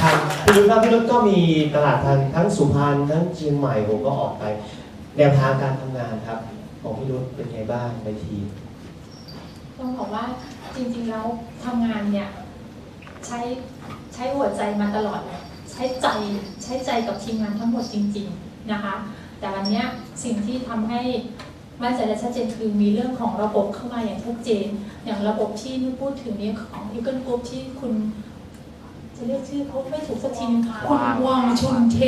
ทางพี่รุ่ครับพี่รุ่ก็มีตลาดทางทั้งสุพรรณทั้งเชียงใหม่ผมก็ออกไป แนวทางการทำงานครับ ของพี่รุ่เป็นไงบ้างในทีมต้องบอกว่าจริงๆแล้วทำงานเนี่ยใช้ใช้หัวใจมาตลอดเลยใช้ใจใช้ใจกับทีมงานทั้งหมดจริง ๆนะคะ แต่วันนี้สิ่งที่ทำให้มั่นใจและชัดเจนคือมีเรื่องของระบบเข้ามาอย่างชัดเจน อย่างระบบที่นี่พูดถึงนี้ของ Eagle Group ที่คุณ จะเรียกชื่อเขาไม่ถูกสักทีนึงค่ะคุณวองชุนเท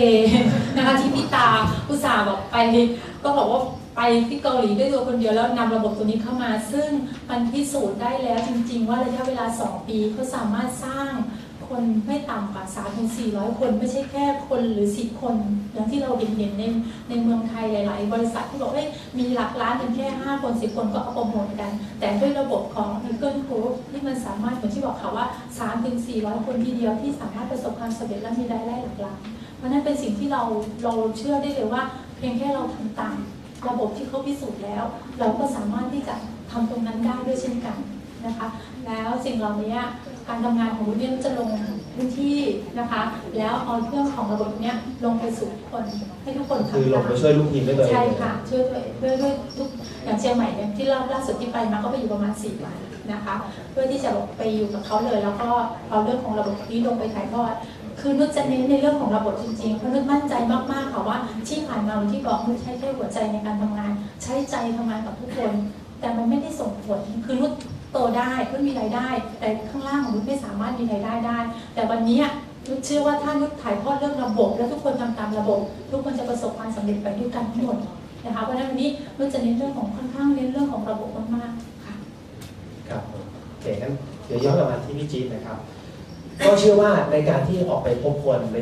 นะคะที่พี่ตาอุตส่าห์บอกไปก็บอกว่าไปที่เกาหลีด้วยตัวคนเดียวแล้วนำระบบตัวนี้เข้ามา ซึ่งมันพิสูจน์ได้แล้วจริง ๆ ว่าระยะเวลา 2 ปีเขาสามารถสร้าง คนไม่ต่ำกว่า3ถึง400 คนไม่ใช่แค่คนหรือ 10 คนอย่างที่เราเห็นในในเมืองไทยหลาย ๆ บริษัทที่บอกว่ามีหลักล้านกันแค่ 5 คน 10 คนก็เอาโปรโมทกัน แต่ด้วยระบบของ Eagle Group ที่มันสามารถเหมือนที่บอกค่ะว่า3ถึง400 คนทีเดียวที่สามารถประสบความสำเร็จและมีรายได้หลักล้านเพราะนั่นเป็นสิ่งที่เราเราเชื่อได้เลยว่า เพียงแค่เราทำตามระบบที่เขาพิสูจน์แล้ว เราก็สามารถที่จะทำตรงนั้นได้ด้วยเช่นกัน นะคะ แล้วสิ่งเหล่านี้การทำงานของวุ้นเนี่ยจะลงพื้นที่นะคะ แล้วเอาเรื่องของระบบเนี้ยลงไปสู่ทุกคนให้ทุกคนทำคือลงตามไปช่วยลูกทีมด้วยตัวเองใช่ค่ะช่วยด้วยด้วยด้วยทุกอย่างเชียงใหม่เนี่ยที่รอบล่าสุดที่ไปมาก็ไปอยู่ประมาณ4วันนะคะ เพื่อที่จะไปอยู่กับเขาเลย แล้วก็เอาเรื่องของระบบนี้ลงไปถ่ายทอดคือนุชจะเน้นในเรื่องของระบบจริงๆ เพราะนุชมั่นใจมากๆค่ะว่าที่ผ่านมาที่บอกนุชใช้แค่หัวใจในการทำงาน ใช้ใจทำงานกับทุกคน แต่มันไม่ได้ส่งผลคือนุช โตได้นุชมีรายได้ แต่ข้างล่างของนุชไม่สามารถมีรายได้ได้ แต่วันนี้นุชเชื่อว่าถ้านุชถ่ายทอดเรื่องระบบ และทุกคนทำตามระบบ ทุกคนจะประสบความสำเร็จไปด้วยกันทั้งหมดนะคะเพราะฉะนั้นวันนี้นุชจะเน้นเรื่องของค่อนข้างเน้นเรื่องของระบบมากๆค่ะครับโอเคงั้นเดี๋ยวย้อนกลับมาที่พี่จี๊ดนะครับ ก็เชื่อว่าในการที่ออกไปพบคนใน